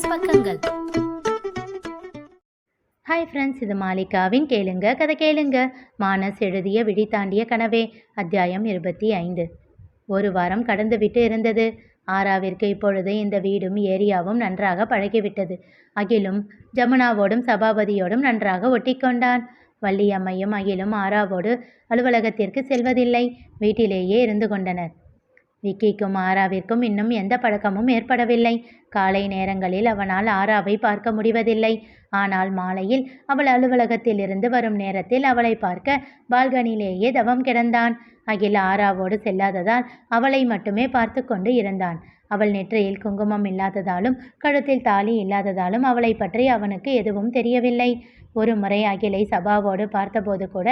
Plus பக்கங்கள். Hi friends இது மாலிகாவின் கேளுங்க கதை கேளுங்க. மானஸ் எழுதிய விழி தாண்டிய கனவே அத்தியாயம் இருபத்தி ஐந்து. ஒரு வாரம் கடந்துவிட்டு இருந்தது. ஆராவிற்கு இப்பொழுது இந்த வீடும் ஏரியாவும் நன்றாக பழகிவிட்டது. அகிலும் ஜமுனாவோடும் சபாபதியோடும் நன்றாக ஒட்டிக்கொண்டான். வள்ளியம்மையும் அகிலும் ஆராவோடு அலுவலகத்திற்கு செல்வதில்லை. வீட்டிலேயே இருந்து கொண்டனர். விக்கிக்கும் ஆராவிற்கும் இன்னும் எந்த பழக்கமும் ஏற்படவில்லை. காலை நேரங்களில் அவனால் ஆராவை பார்க்க முடிவதில்லை. ஆனால் மாலையில் அவள் அலுவலகத்திலிருந்து வரும் நேரத்தில் அவளை பார்க்க பால்கனிலேயே தவம் கிடந்தான். அகில் ஆராவோடு செல்லாததால் அவளை மட்டுமே பார்த்து கொண்டு இருந்தான். அவள் நெற்றியில் குங்குமம் இல்லாததாலும் கழுத்தில் தாலி இல்லாததாலும் அவளை பற்றி அவனுக்கு எதுவும் தெரியவில்லை. ஒரு முறை அகிலை சபாவோடு பார்த்தபோது கூட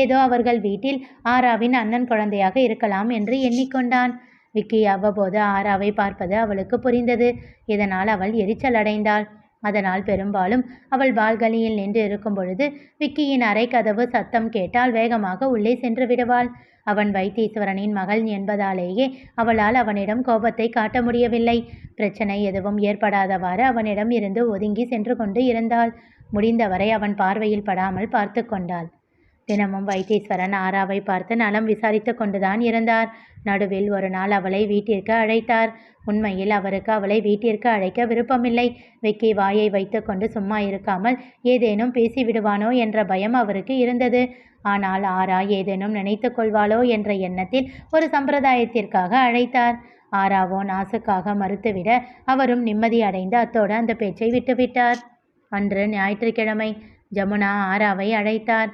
ஏதோ அவர்கள் வீட்டில் ஆராவின் அண்ணன் குழந்தையாக இருக்கலாம் என்று எண்ணிக்கொண்டான். விக்கி அவ்வப்போது ஆராவை பார்ப்பது அவளுக்கு புரிந்தது. இதனால் அவள் எரிச்சல் அடைந்தாள். அதனால் பெரும்பாலும் அவள் பால்கனியில் நின்று இருக்கும் பொழுது விக்கியின் அறைக்கதவு கதவு சத்தம் கேட்டால் வேகமாக உள்ளே சென்று விடுவாள். அவன் வைத்தீஸ்வரனின் மகள் என்பதாலேயே அவளால் அவனிடம் கோபத்தை காட்ட முடியவில்லை. பிரச்சனை எதுவும் ஏற்படாதவாறு அவனிடம் இருந்து ஒதுங்கி சென்று கொண்டு இருந்தாள். முடிந்தவரை அவன் பார்வையில் படாமல் பார்த்து கொண்டாள். தினமும் வைத்தீஸ்வரன் ஆராவை பார்த்து நலம் விசாரித்து கொண்டுதான் இருந்தார். நடுவில் ஒரு நாள் அவளை வீட்டிற்கு அழைத்தார். உண்மையில் அவருக்கு அவளை வீட்டிற்கு அழைக்க விருப்பமில்லை. வெக்கி வாயை வைத்துக்கொண்டு சும்மா இருக்காமல் ஏதேனும் பேசிவிடுவானோ என்ற பயம் அவருக்கு இருந்தது. ஆனால் ஆரா ஏதேனும் நினைத்து கொள்வாளோ என்ற எண்ணத்தில் ஒரு சம்பிரதாயத்திற்காக அழைத்தார். ஆராவோ நாசுக்காக மறுத்துவிட அவரும் நிம்மதி அடைந்து அத்தோடு அந்த பேச்சை விட்டுவிட்டார். அன்று ஞாயிற்றுக்கிழமை ஜமுனா ஆராவை அழைத்தார்.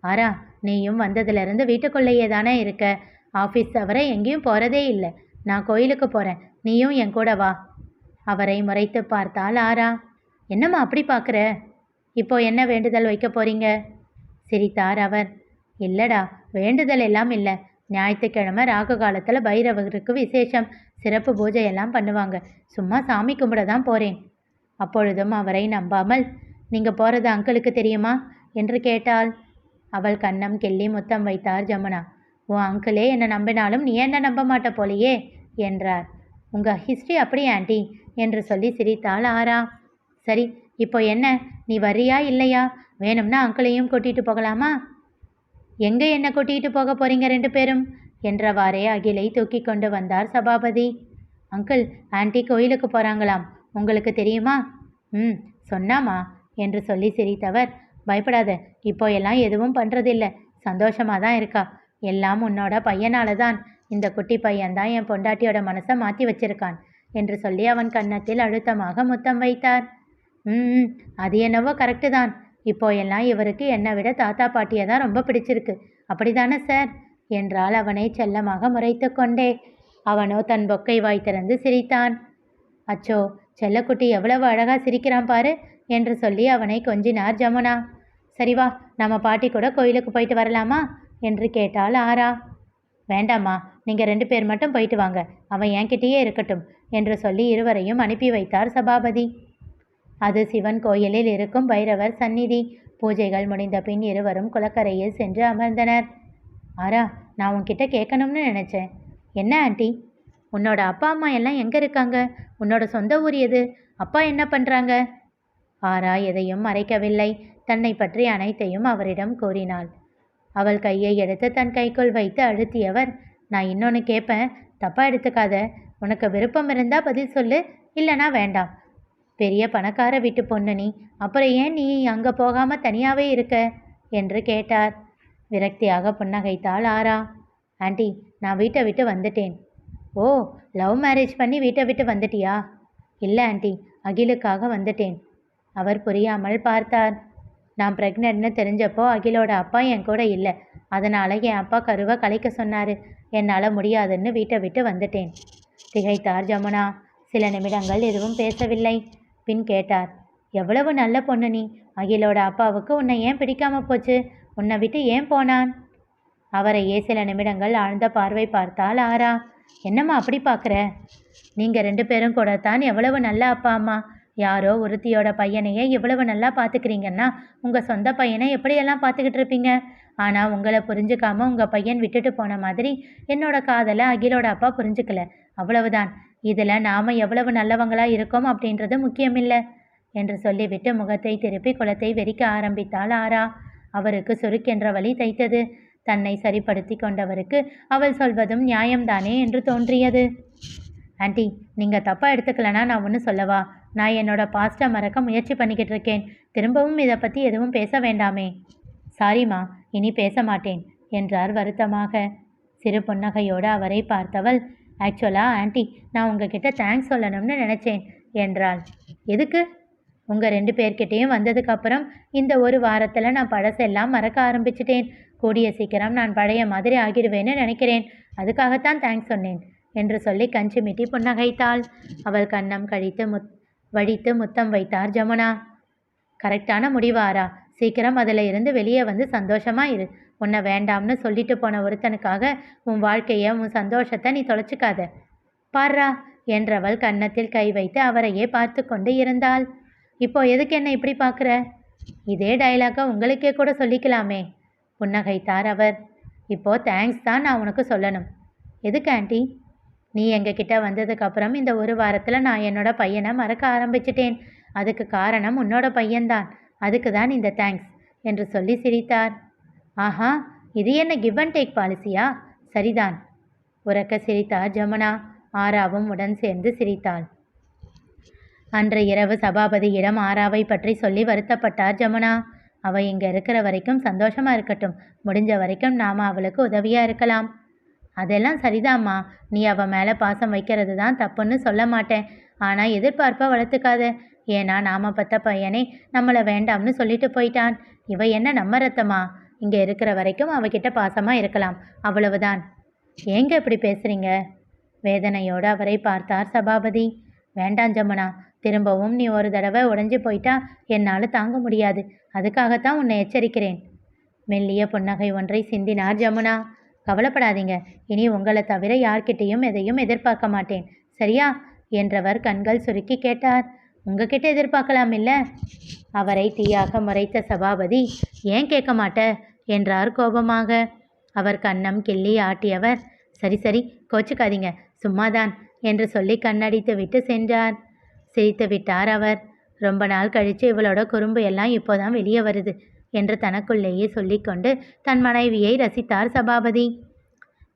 ஆரா நீயும் வந்ததுலேருந்து வீட்டுக்குள்ளேயே தானே இருக்க? ஆஃபீஸ் தவிர எங்கேயும் போகிறதே இல்லை. நான் கோயிலுக்கு போகிறேன் நீயும் என் கூட வா. அவரை முறைத்து பார்த்தால் ஆரா. என்னம்மா அப்படி பார்க்குற? இப்போ என்ன வேண்டுதல் வைக்க போறீங்க? சிரித்தார் அவர். இல்லடா வேண்டுதல் எல்லாம் இல்லை. ஞாயிற்றுக்கிழமை ராகு காலத்தில் பைரவருக்கு விசேஷம். சிறப்பு பூஜை எல்லாம் பண்ணுவாங்க. சும்மா சாமி கும்பிட தான் போகிறேன் அப்பொழுதும் அவரை நம்பாமல் நீங்கள் போகிறது அங்கிளுக்கு தெரியுமா? என்று கேட்டாள். அவள் கண்ணம் கெல்லி முத்தம் வைத்தார் ஜமுனா. உன் அங்கிளே என்னை நம்பினாலும் நீ என்ன நம்ப மாட்ட போலையே? என்றார். உங்கள் ஹிஸ்ட்ரி அப்படி ஆண்டி என்று சொல்லி சிரித்தாள் ஆரா. சரி இப்போ என்ன? நீ வரியா இல்லையா? வேணும்னா அங்கிளையும் கூட்டிகிட்டு போகலாமா? எங்கே என்ன கூட்டிகிட்டு போக போறீங்க ரெண்டு பேரும்? என்றவாறே அகிலை தூக்கி கொண்டு வந்தார் சபாபதி. அங்கிள் ஆண்டி கோயிலுக்கு போகிறாங்களாம் உங்களுக்கு தெரியுமா? ம் சொன்னாமா? என்று சொல்லி சிரித்தவர். பயப்படாத. இப்போ எல்லாம் எதுவும் பண்ணுறதில்ல சந்தோஷமாக தான் இருக்கா. எல்லாம் உன்னோட பையனால தான் இந்த குட்டி பையன்தான் என் பொண்டாட்டியோட மனசை மாற்றி வச்சிருக்கான் என்று சொல்லி அவன் கன்னத்தில் அழுத்தமாக முத்தம் வைத்தார். ம் அது என்னவோ கரெக்டு தான். இப்போ எல்லாம் இவருக்கு என்னை விட தாத்தா பாட்டியை தான் ரொம்ப பிடிச்சிருக்கு. அப்படிதானே சார்? என்றால் அவனை செல்லமாக முறைத்து கொண்டே. அவனோ தன் பொக்கை வாய் திறந்து சிரித்தான். அச்சோ செல்லக்குட்டி எவ்வளவு அழகா சிரிக்கிறான் பாரு என்று சொல்லி அவனை கொஞ்சினார் ஜமுனா. சரி வா நம்ம பாட்டி கூட கோயிலுக்கு போயிட்டு வரலாமா? என்று கேட்டாள் ஆரா. வேண்டாம்மா நீங்கள் ரெண்டு பேர் மட்டும் போயிட்டு வாங்க அவன் என்கிட்டயே இருக்கட்டும் என்று சொல்லி இருவரையும் அனுப்பி வைத்தார் சபாபதி. அது சிவன் கோயிலில் இருக்கும் பைரவர் சந்நிதி. பூஜைகள் முடிந்த பின் இருவரும் குளக்கரையில் சென்று அமர்ந்தனர். ஆரா நான் உன்கிட்ட கேட்கணும்னு நினச்சேன். என்ன ஆண்டி? உன்னோட அப்பா அம்மா எல்லாம் எங்கே இருக்காங்க? உன்னோட சொந்த ஊர் எது? அப்பா என்ன பண்ணுறாங்க ஆரா எதையும் மறைக்கவில்லை. தன்னை பற்றி அனைத்தையும் அவரிடம் கூறினாள். அவள் கையை எடுத்து தன் கைக்குள் வைத்து அழுத்தியவர் நான் இன்னொன்று கேட்பேன் தப்பாக எடுத்துக்காத. உனக்கு விருப்பம் இருந்தால் பதில் சொல்லு. இல்லைனா வேண்டாம். பெரிய பணக்கார வீட்டு பொண்ணு நீ. அப்புறம் ஏன் நீ அங்கே போகாமல் தனியாகவே இருக்க? என்று கேட்டார். விரக்தியாக புன்னகைத்தாள் ஆரா ஆண்டி நான் வீட்டை விட்டு வந்துட்டேன். ஓ லவ் மேரேஜ் பண்ணி வீட்டை விட்டு வந்துட்டியா? இல்லை ஆண்டி. அகிலுக்காக வந்துட்டேன். அவர் புரியாமல் பார்த்தார். நான் ப்ரெக்னென்ட்னு தெரிஞ்சப்போ அகிலோட அப்பா என் கூட இல்லை. அதனால் என் அப்பா கருவை கலைக்க சொன்னார். என்னால் முடியாதுன்னு வீட்டை விட்டு வந்துட்டேன். திகைத்தார் ஜமுனா. சில நிமிடங்கள் எதுவும் பேசவில்லை. பின் கேட்டார். எவ்வளவு நல்ல பொண்ணு நீ. அகிலோட அப்பாவுக்கு உன்னை ஏன் பிடிக்காம போச்சு? உன்னை விட்டு ஏன் போனான்? அவரையே சில நிமிடங்கள் ஆழ்ந்த பார்வை பார்த்தால் ஆரா என்னம்மா அப்படி பார்க்குற? நீங்கள் ரெண்டு பேரும் கூட தான் எவ்வளவு நல்ல அப்பா அம்மா. யாரோ ஒருத்தியோட பையனையே இவ்வளவு நல்லா பார்த்துக்கிறீங்கன்னா உங்கள் சொந்த பையனை எப்படியெல்லாம் பார்த்துக்கிட்டு இருப்பீங்க? ஆனால் உங்களை புரிஞ்சுக்காம உங்கள் பையன் விட்டுட்டு போன மாதிரி என்னோட காதலை அகிலோட அப்பா புரிஞ்சுக்கல. அவ்வளவுதான். இதில் நாம் எவ்வளவு நல்லவங்களாக இருக்கோம் அப்படின்றது முக்கியமில்லை என்று சொல்லிவிட்டு முகத்தை திருப்பி குளத்தை வெறிக்க ஆரம்பித்தாள் ஆரா. அவருக்கு சுருக்கென்ற வழி தைத்தது. தன்னை சரிப்படுத்தி கொண்டவருக்கு அவள் சொல்வதும் நியாயம்தானே என்று தோன்றியது. ஆண்டி நீங்கள் தப்பாக எடுத்துக்கலனா நான் ஒன்று சொல்லவா? நான் என்னோட பாஸ்ட்டை மறக்க முயற்சி பண்ணிக்கிட்டு இருக்கேன். திரும்பவும் இதை பற்றி எதுவும் பேச வேண்டாமே. சாரிம்மா இனி பேச மாட்டேன் என்றார் வருத்தமாக. சிறு புன்னகையோடு அவரை பார்த்தவள் ஆக்சுவலாக ஆண்டி நான் உங்ககிட்ட தேங்க்ஸ் சொல்லணும்னு நினச்சேன் என்றாள். எதுக்கு? உங்கள் ரெண்டு பேர்கிட்டேயும் வந்ததுக்கப்புறம் இந்த ஒரு வாரத்தில் நான் பழசெல்லாம் மறக்க ஆரம்பிச்சிட்டேன். கூடிய சீக்கிரம் நான் பழைய மாதிரி ஆகிடுவேன்னு நினைக்கிறேன். அதுக்காகத்தான் தேங்க்ஸ் சொன்னேன். என்று சொல்லி கஞ்சி மிட்டி புன்னகைத்தாள். அவள் கன்னம் கழித்து முத் வடித்து முத்தம் வைத்தார் ஜமுனா. கரெக்டான முடிவாரா? சீக்கிரம் அதில் இருந்து வெளியே வந்து சந்தோஷமா இரு. உன்னை வேண்டாம்னு சொல்லிட்டு போன ஒருத்தனுக்காக உன் வாழ்க்கையை உன் சந்தோஷத்தை நீ தொலைச்சிக்காத. பாரா என்றவள் கன்னத்தில் கை வைத்து அவரையே பார்த்து கொண்டு இருந்தாள். இப்போ எதுக்கு என்ன இப்படி பார்க்குற? இதே டயலாக்கை உங்களுக்கே கூட சொல்லிக்கலாமே புன்னகைத்தார் அவர். இப்போ தேங்க்ஸ் தான் நான் உனக்கு சொல்லணும். எதுக்கு ஆண்டி நீ எங்ககிட்ட வந்ததுக்கப்புறம் இந்த ஒரு வாரத்தில் நான் என்னோட பையனை மறக்க ஆரம்பிச்சிட்டேன். அதுக்கு காரணம் உன்னோட பையன்தான். அதுக்கு தான் இந்த தேங்க்ஸ் என்று சொல்லி சிரித்தார். ஆஹா இது என்ன கிவ் அண்ட் டேக் பாலிசியா சரிதான். உறக்க சிரித்தார் ஜமுனா. ஆராவும் உடன் சேர்ந்து சிரித்தாள். அன்று இரவு சபாபதியிடம் ஆராவை பற்றி சொல்லி வருத்தப்பட்டார் ஜமுனா. அவ இங்கே இருக்கிற வரைக்கும் சந்தோஷமா இருக்கட்டும். முடிஞ்ச வரைக்கும் நாம அவளுக்கு உதவியா இருக்கலாம். அதெல்லாம் சரிதாம்மா. நீ அவள் மேலே பாசம் வைக்கிறது தான் தப்புன்னு சொல்ல மாட்டேன். ஆனால் எதிர்பார்ப்பை வளர்த்துக்காத. ஏன்னா நாம பத்த பையனே நம்மளை வேண்டாம்னு சொல்லிட்டு போயிட்டான். இவ என்ன நம்ம ரத்தமா? இங்கே இருக்கிற வரைக்கும் அவகிட்ட பாசமாக இருக்கலாம். அவ்வளவுதான். ஏங்க இப்படி பேசுறீங்க? வேதனையோடு அவரை பார்த்தார் சபாபதி. வேண்டாம் ஜமுனா. திரும்பவும் நீ ஒரு தடவை உடஞ்சி போயிட்டா என்னால் தாங்க முடியாது. அதுக்காகத்தான் உன்னை எச்சரிக்கிறேன். மெல்லிய புன்னகை ஒன்றை சிந்தினார் ஜமுனா. கவலைப்படாதீங்க. இனி உங்களை தவிர யார்கிட்டேயும் எதையும் எதிர்பார்க்க மாட்டேன். சரியா? என்றவர் கண்கள் சுருக்கி கேட்டார். உங்ககிட்ட எதிர்பார்க்கலாம் இல்ல? அவரை தீயாக முறைத்த சபாபதி ஏன் கேட்க மாட்ட? என்றார் கோபமாக. அவர் கண்ணம் கிள்ளி ஆட்டியவர் சரி சரி கோச்சுக்காதீங்க சும்மாதான் என்று சொல்லி கண்ணடித்து விட்டு சென்றார். சிரித்து விட்டார் அவர். ரொம்ப நாள் கழித்து இவளோட குறும்பு எல்லாம் இப்போதான் வெளியே வருது. என்று தனக்குள்ளேயே சொல்லிக்கொண்டு தன் மனைவியை ரசித்தார் சபாபதி.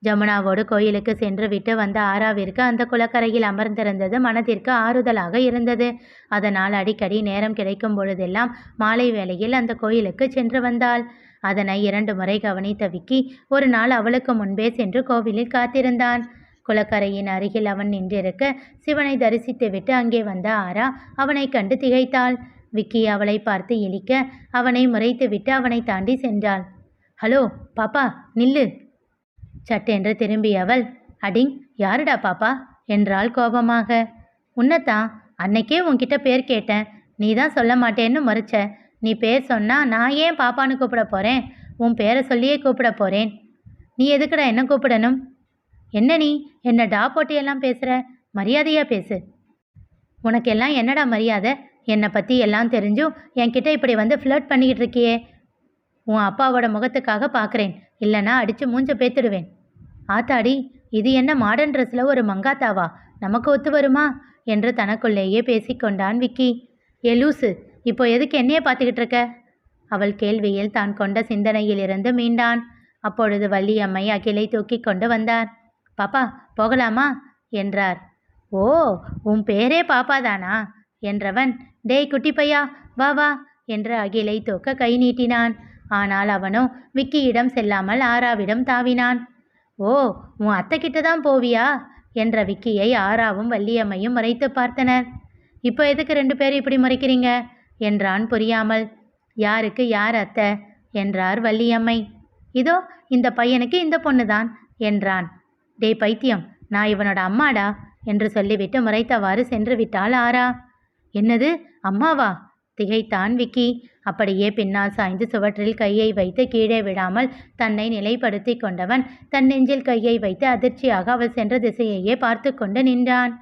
ஜமுனாவோடு கோயிலுக்கு சென்று விட்டு வந்த ஆராவிற்கு அந்த குளக்கரையில் அமர்ந்திருந்தது மனதிற்கு ஆறுதலாக இருந்தது. அதனால் அடிக்கடி நேரம் கிடைக்கும் பொழுதெல்லாம் மாலை வேளையில் அந்த கோயிலுக்கு சென்று வந்தாள். அதனை இரண்டு முறை கவனித்த விக்கி ஒரு நாள் அவளுக்கு முன்பே சென்று கோவிலில் காத்திருந்தான். குளக்கரையின் அருகில் அவன் நின்றிருக்க சிவனை தரிசித்துவிட்டு அங்கே வந்த ஆரா அவனை கண்டு திகைத்தாள். விக்கி அவளை பார்த்து இழிக்க அவனை முறைத்துவிட்டு அவனை தாண்டி சென்றாள். ஹலோ பாப்பா நில்லு. சட்டென்று திரும்பியவள் அடிங் யாருடா பாப்பா? என்றாள் கோபமாக. உன்னத்தான் அன்னைக்கே உன்கிட்ட பேர் கேட்டேன். நீ தான் சொல்ல மாட்டேன்னு மறுச்ச. நீ பேர் சொன்னா நான் ஏன் பாப்பான்னு கூப்பிட போகிறேன் உன் பேரை சொல்லியே கூப்பிட போகிறேன் நீ எதுக்குடா என்ன கூப்பிடணும்? என்ன நீ? என்ன டா போட்டியெல்லாம் பேசுகிற மரியாதையாக பேசு. உனக்கெல்லாம் என்னடா மரியாதை? என்னை பற்றி எல்லாம் தெரிஞ்சும் என்கிட்ட இப்படி வந்து ஃப்ளர்ட் பண்ணிக்கிட்டு இருக்கியே. உன் அப்பாவோட முகத்துக்காக பார்க்குறேன் இல்லைன்னா அடித்து மூஞ்ச பேத்துடுவேன். ஆத்தாடி இது என்ன மாடர்ன் ட்ரெஸ்ஸில் ஒரு மங்காத்தாவா? நமக்கு ஒத்து வருமா? என்று தனக்குள்ளேயே பேசிக்கொண்டான் விக்கி. ஏ லூசு இப்போ எதுக்கு என்னையே பார்த்துக்கிட்டு இருக்க? அவள் கேள்வியில் தான் கொண்ட சிந்தனையிலிருந்து மீண்டான். அப்பொழுது வள்ளியம்மை அகிலை தூக்கி கொண்டு வந்தார். பாப்பா போகலாமா? என்றார். ஓ உன் பேரே பாப்பாதானா? என்றவன் டேய் குட்டி பையா வா வா என்று அகிலை தூக்க கை நீட்டினான். ஆனால் அவனோ விக்கியிடம் செல்லாமல் ஆராவிடம் தாவினான். ஓ உன் அத்தைக்கிட்ட தான் போவியா? என்ற விக்கியை ஆராவும் வள்ளியம்மையும் முறைத்து பார்த்தனர். இப்போ எதுக்கு ரெண்டு பேரும் இப்படி முறைக்கிறீங்க? என்றான் புரியாமல். யாருக்கு யார் அத்தை? என்றார் வள்ளியம்மை. இதோ இந்த பையனுக்கு இந்த பொண்ணுதான் என்றான். டேய் பைத்தியம் நான் இவனோட அம்மாடா என்று சொல்லிவிட்டு முறைத்தவாறு சென்று விட்டாள் ஆரா. என்னது? அம்மாவா? திகைத்தான் விக்கி. அப்படியே பின்னால் சாய்ந்து சுவற்றில் கையை வைத்து கீழே விடாமல் தன்னை நிலைப்படுத்தி கொண்டவன் தன் நெஞ்சில் கையை வைத்து அதிர்ச்சியாக அவள் சென்ற திசையையே பார்த்து கொண்டு நின்றான்.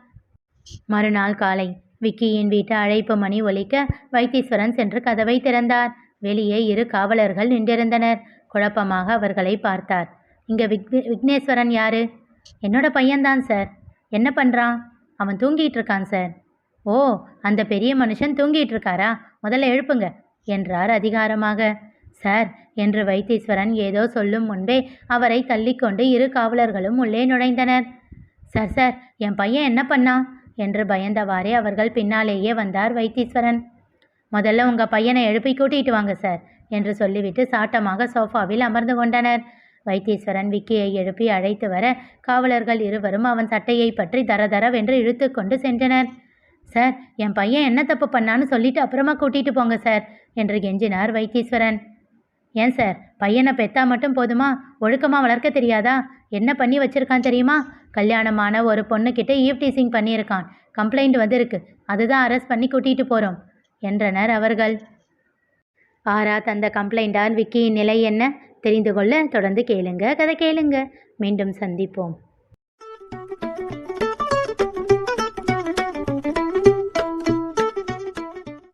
மறுநாள் காலை விக்கியின் வீட்டு அழைப்பு மணி ஒலிக்க வைத்தீஸ்வரன் சென்று கதவை திறந்தார். வெளியே இரு காவலர்கள் நின்றிருந்தனர். குழப்பமாக அவர்களை பார்த்தார். இங்க விக் விக்னேஸ்வரன் யாரு? என்னோட பையன்தான் சார். என்ன பண்ணுறான் அவன் தூங்கிட்டு இருக்கான் சார். ஓ அந்த பெரிய மனுஷன் தூங்கிட்டு இருக்காரா முதல்ல எழுப்புங்க என்றார் அதிகாரமாக. சார் என்று வைத்தீஸ்வரன் ஏதோ சொல்லும் முன்பே அவரை தள்ளிக்கொண்டு இரு காவலர்களும் உள்ளே நுழைந்தனர். சார் சார் என் பையன் என்ன பண்ணான் என்று பயந்தவாறே அவர்கள் பின்னாலேயே வந்தார் வைத்தீஸ்வரன். முதல்ல உங்க பையனை எழுப்பி கூட்டிட்டு வாங்க சார் என்று சொல்லிவிட்டு சாட்டமாக சோஃபாவில் அமர்ந்து கொண்டனர். வைத்தீஸ்வரன் விக்கியை எழுப்பி அழைத்து வர காவலர்கள் இருவரும் அவன் சட்டையை பற்றி தரதரவென்று இழுத்து கொண்டு சென்றனர். சார் என் பையன் என்ன தப்பு பண்ணான்னு சொல்லிட்டு அப்புறமா கூட்டிட்டு போங்க சார் என்று கெஞ்சினார் வைத்தீஸ்வரன். ஏன் சார் பையனை பெத்தா மட்டும் போதுமா? ஒழுக்கமாக வளர்க்க தெரியாதா? என்ன பண்ணி வச்சிருக்கான் தெரியுமா? கல்யாணமான ஒரு பொண்ணுக்கிட்ட ஈவ் டீசிங் பண்ணியிருக்கான். கம்ப்ளைண்ட் வந்திருக்கு. அதுதான் அரெஸ்ட் பண்ணி கூட்டிட்டு போகிறோம் என்றனர் அவர்கள். ஆரா தந்த கம்ப்ளைண்டால் விக்கியின் நிலை என்ன? தெரிந்து கொள்ள தொடர்ந்து கேளுங்க. கதை கேளுங்க. மீண்டும் சந்திப்போம்.